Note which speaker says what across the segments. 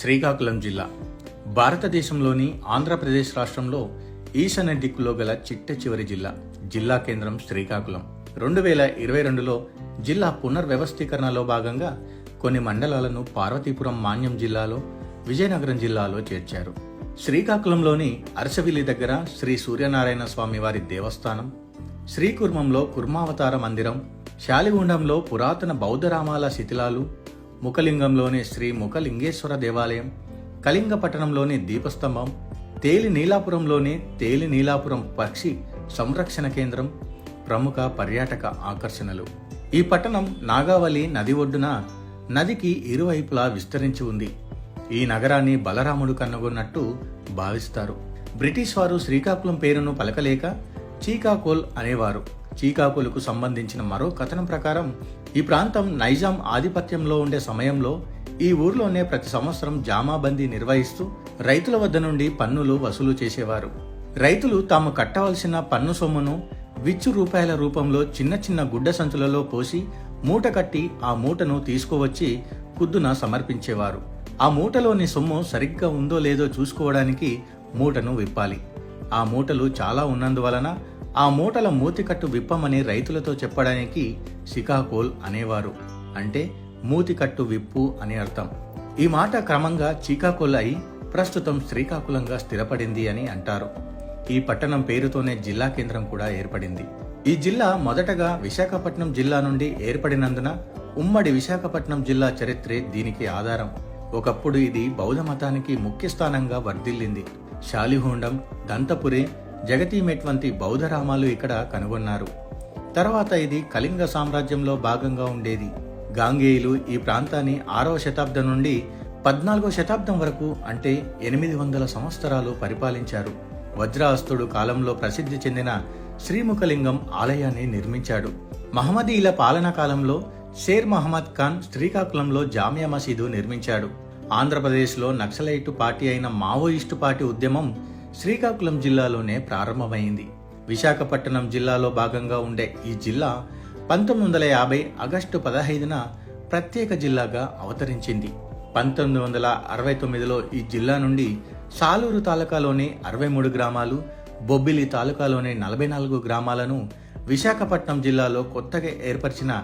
Speaker 1: శ్రీకాకుళం జిల్లా. భారతదేశంలోని ఆంధ్రప్రదేశ్ రాష్ట్రంలో ఈశాన్య దిక్కులో గల చిట్ట చివరి జిల్లా జిల్లా కేంద్రం శ్రీకాకుళం. రెండు వేల ఇరవై రెండులో జిల్లా పునర్వ్యవస్థీకరణలో భాగంగా కొన్ని మండలాలను పార్వతీపురం మాన్యం జిల్లాలో విజయనగరం జిల్లాలో చేర్చారు. శ్రీకాకుళంలోని అరసవిల్లి దగ్గర శ్రీ సూర్యనారాయణ స్వామి వారి దేవస్థానం శ్రీకుర్మంలో కుర్మావతార మందిరం శాలిగుండంలో పురాతన బౌద్ధరామాల శిథిలాలు ముఖలింగంలోని శ్రీ ముఖలింగేశ్వర దేవాలయం కళింగపట్టణంలోని దీపస్తంభం తేలి నీలాపురంలోని తేలి నీలాపురం పక్షి సంరక్షణ కేంద్రం ప్రముఖ పర్యాటక ఆకర్షణలు. ఈ పట్టణం నాగావళి నది ఒడ్డున నదికి ఇరువైపులా విస్తరించి ఉంది. ఈ నగరాన్ని బలరాముడు కనుగొన్నట్టు భావిస్తారు. బ్రిటిష్ వారు శ్రీకాకుళం పేరును పలకలేక చీకాకోల్ అనేవారు. చీకాకులకు సంబంధించిన మరో కథనం ప్రకారం ఈ ప్రాంతం నైజాం ఆధిపత్యంలో ఉండే సమయంలో ఈ ఊర్లోనే ప్రతి సంవత్సరం జామాబందీ నిర్వహిస్తూ రైతుల వద్ద నుండి పన్నులు వసూలు చేసేవారు. రైతులు తాము కట్టవలసిన పన్ను సొమ్మును విచ్చు రూపాయల రూపంలో చిన్న చిన్న గుడ్డ సంచులలో పోసి మూట కట్టి ఆ మూటను తీసుకువచ్చి కుద్దున సమర్పించేవారు. ఆ మూటలోని సొమ్ము సరిగ్గా ఉందో లేదో చూసుకోవడానికి మూటను విప్పాలి. ఆ మూటలు చాలా ఉన్నందువలన ఆ మూటల మూతికట్టు విప్పమని రైతులతో చెప్పడానికి సికాకోల్ అనేవారు. అంటే మూతికట్టు విప్పు అని అర్థం. ఈ మాట క్రమంగా చీకాకోల్ అయి ప్రస్తుతం శ్రీకాకుళంగా స్థిరపడింది అని అంటారు. ఈ పట్టణం పేరుతోనే జిల్లా కేంద్రం కూడా ఏర్పడింది. ఈ జిల్లా మొదటగా విశాఖపట్నం జిల్లా నుండి ఏర్పడినందున ఉమ్మడి విశాఖపట్నం జిల్లా చరిత్రే దీనికి ఆధారం. ఒకప్పుడు ఇది బౌద్ధ మతానికి ముఖ్య స్థానంగా వర్ధిల్లింది. శాలిహోండం దంతపురి జగతీమెట్ వంటి బౌద్ధ రామాలు ఇక్కడ కనుగొన్నారు. తర్వాత ఇది కళింగ సామ్రాజ్యంలో భాగంగా ఉండేది. గాంగేయులు ఈ ప్రాంతాన్ని ఆరవ శతాబ్దం నుండి పద్నాలుగో శతాబ్దం వరకు అంటే ఎనిమిది వందల సంవత్సరాలు పరిపాలించారు. వజ్రాస్తుడు కాలంలో ప్రసిద్ధి చెందిన శ్రీముఖలింగం ఆలయాన్ని నిర్మించాడు. మహమ్మదీల పాలనా కాలంలో షేర్ మహమ్మద్ ఖాన్ శ్రీకాకుళంలో జామియా మసీదు నిర్మించాడు. ఆంధ్రప్రదేశ్లో నక్సలైటు పార్టీ అయిన మావోయిస్టు పార్టీ ఉద్యమం శ్రీకాకుళం జిల్లాలోనే ప్రారంభమైంది. విశాఖపట్నం జిల్లాలో భాగంగా ఉండే ఈ జిల్లా పంతొమ్మిది వందల యాభై ఆగస్టు పదహైదున ప్రత్యేక జిల్లాగా అవతరించింది. పంతొమ్మిది వందల అరవై తొమ్మిదిలో ఈ జిల్లా నుండి సాలూరు తాలూకాలోని అరవై మూడు గ్రామాలు బొబ్బిలి తాలూకాలోని నలభై నాలుగు గ్రామాలను విశాఖపట్నం జిల్లాలో కొత్తగా ఏర్పరిచిన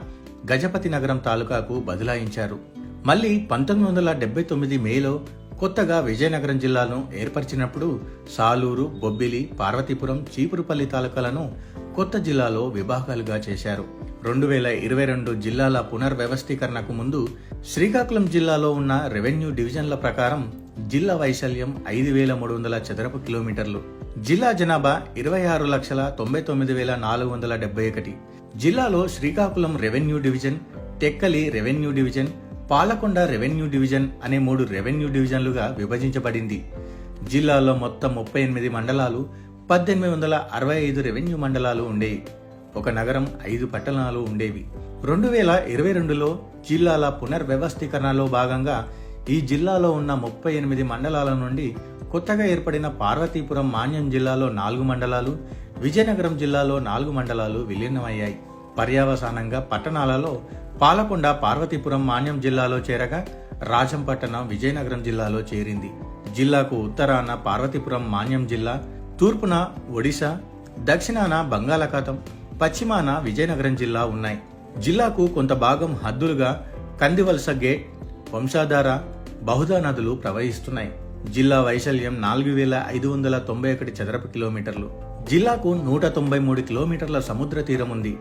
Speaker 1: గజపతి నగరం తాలూకాకు బదలాయించారు. మళ్ళీ పంతొమ్మిది వందల డెబ్బై తొమ్మిది మేలో కొత్తగా విజయనగరం జిల్లాను ఏర్పరిచినప్పుడు సాలూరు బొబ్బిలి పార్వతీపురం చీపురుపల్లి తాలూకాలను కొత్త జిల్లాలో విభాగాలుగా చేశారు. రెండు వేల ఇరవై రెండు జిల్లాల పునర్వ్యవస్థీకరణకు ముందు శ్రీకాకుళం జిల్లాలో ఉన్న రెవెన్యూ డివిజన్ల ప్రకారం జిల్లా వైశాల్యం ఐదు వేల మూడు వందల చదరపు కిలోమీటర్లు జిల్లా జనాభా ఇరవై ఆరు లక్షల తొంభై తొమ్మిది వేల నాలుగు వందల డెబ్బై ఒకటి. జిల్లాలో Srikakulam revenue division Tekkali revenue division Palakonda revenue division అనే మూడు రెవెన్యూ డివిజన్లుగా విభజించబడింది. జిల్లాలో మొత్తం ముప్పై ఎనిమిది మండలాలు పద్దెనిమిది వందల అరవై ఐదు రెవెన్యూ మండలాలు ఉండేవి. ఒక నగరం ఐదు పట్టణాలు ఉండేవి. రెండు వేల ఇరవై రెండులో జిల్లాల పునర్వ్యవస్థీకరణలో భాగంగా ఈ జిల్లాలో ఉన్న ముప్పై ఎనిమిది మండలాల నుండి కొత్తగా ఏర్పడిన పార్వతీపురం మాన్యం జిల్లాలో నాలుగు మండలాలు విజయనగరం జిల్లాలో నాలుగు మండలాలు విలీనమయ్యాయి. పర్యావసానంగా పట్టణాలలో పాలకొండ పార్వతీపురం మాన్యం జిల్లాలో చేరగా రాజంపట్టణం విజయనగరం జిల్లాలో చేరింది. జిల్లాకు ఉత్తరాన పార్వతీపురం మాన్యం జిల్లా తూర్పున ఒడిశా దక్షిణాన బంగాళాఖాతం పశ్చిమాన విజయనగరం జిల్లా ఉన్నాయి. జిల్లాకు కొంత భాగం హద్దులుగా కందివలస గేట్ వంశాధార బహుదా నదులు ప్రవహిస్తున్నాయి. జిల్లా వైశాల్యం నాలుగు వేల ఐదు వందల తొంభై ఒకటి చదరపు కిలోమీటర్లు. జిల్లాకు నూట తొంభై మూడు కిలోమీటర్ల సముద్ర తీరం ఉంది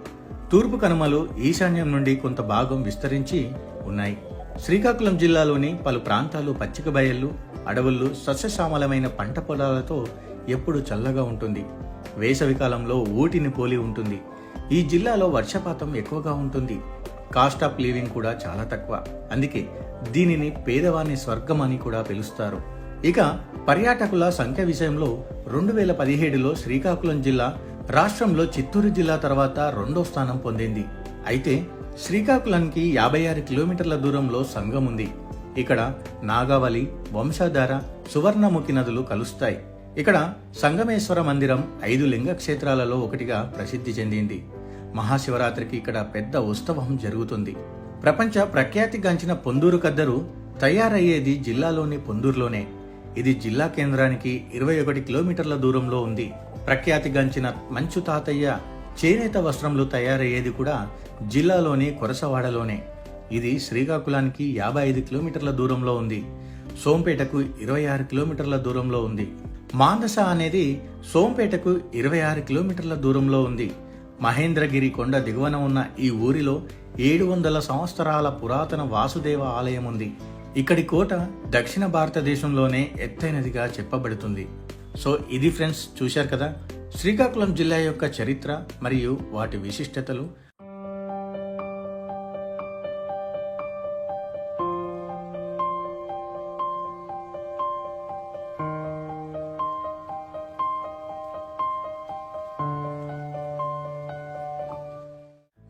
Speaker 1: తూర్పు కనుమలు ఈశాన్యం నుండి కొంత భాగం విస్తరించి ఉన్నాయి. శ్రీకాకుళం జిల్లాలోని పలు ప్రాంతాలు పచ్చిక బయళ్ళు అడవులు సస్యశ్యామలమైన పంట పొలాలతో ఎప్పుడు చల్లగా ఉంటుంది. వేసవికాలంలో ఊటిని పోలి ఉంటుంది. ఈ జిల్లాలో వర్షపాతం ఎక్కువగా ఉంటుంది. కాస్ట్ ఆఫ్ లివింగ్ కూడా చాలా తక్కువ. అందుకే దీనిని పేదవాని స్వర్గం అని కూడా పిలుస్తారు. ఇక పర్యాటకుల సంఖ్య విషయంలో రెండు వేల పదిహేడులో శ్రీకాకుళం జిల్లా రాష్ట్రంలో చిత్తూరు జిల్లా తర్వాత రెండో స్థానం పొందింది. అయితే శ్రీకాకుళంకి యాభై ఆరు కిలోమీటర్ల దూరంలో సంఘం ఉంది. ఇక్కడ నాగావళి వంశాధార సువర్ణముఖి నదులు కలుస్తాయి. ఇక్కడ సంగమేశ్వర మందిరం ఐదు లింగ క్షేత్రాలలో ఒకటిగా ప్రసిద్ధి చెందింది. మహాశివరాత్రికి ఇక్కడ పెద్ద ఉత్సవం జరుగుతుంది. ప్రపంచ ప్రఖ్యాతిగాంచిన పొందూరు కద్దరు తయారయ్యేది జిల్లాలోని పొందూరులోనే. ఇది జిల్లా కేంద్రానికి ఇరవై ఒకటి కిలోమీటర్ల దూరంలో ఉంది. ప్రఖ్యాతిగాంచిన మంచు తాతయ్య చేనేత వస్త్రములు తయారయ్యేది కూడా జిల్లాలోని కొరసవాడలోనే. ఇది శ్రీకాకుళానికి యాభై ఐదు కిలోమీటర్ల దూరంలో ఉంది. సోంపేటకు ఇరవై ఆరు కిలోమీటర్ల దూరంలో ఉంది. మాందస అనేది సోంపేటకు ఇరవై ఆరు కిలోమీటర్ల దూరంలో ఉంది. మహేంద్రగిరి కొండ దిగువన ఉన్న ఈ ఊరిలో ఏడు వందల సంవత్సరాల పురాతన వాసుదేవ ఆలయం ఉంది. ఇక్కడి కోట దక్షిణ భారతదేశంలోనే ఎత్తైనదిగా చెప్పబడుతుంది. సో ఇది ఫ్రెండ్స్ చూశారు కదా? శ్రీకాకుళం జిల్లా యొక్క చరిత్ర మరియు వాటి విశిష్టతలు.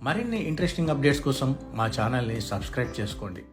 Speaker 1: మరిన్ని ఇంట్రెస్టింగ్ అప్డేట్స్ కోసం మా ఛానల్ని సబ్స్క్రైబ్ చేసుకోండి.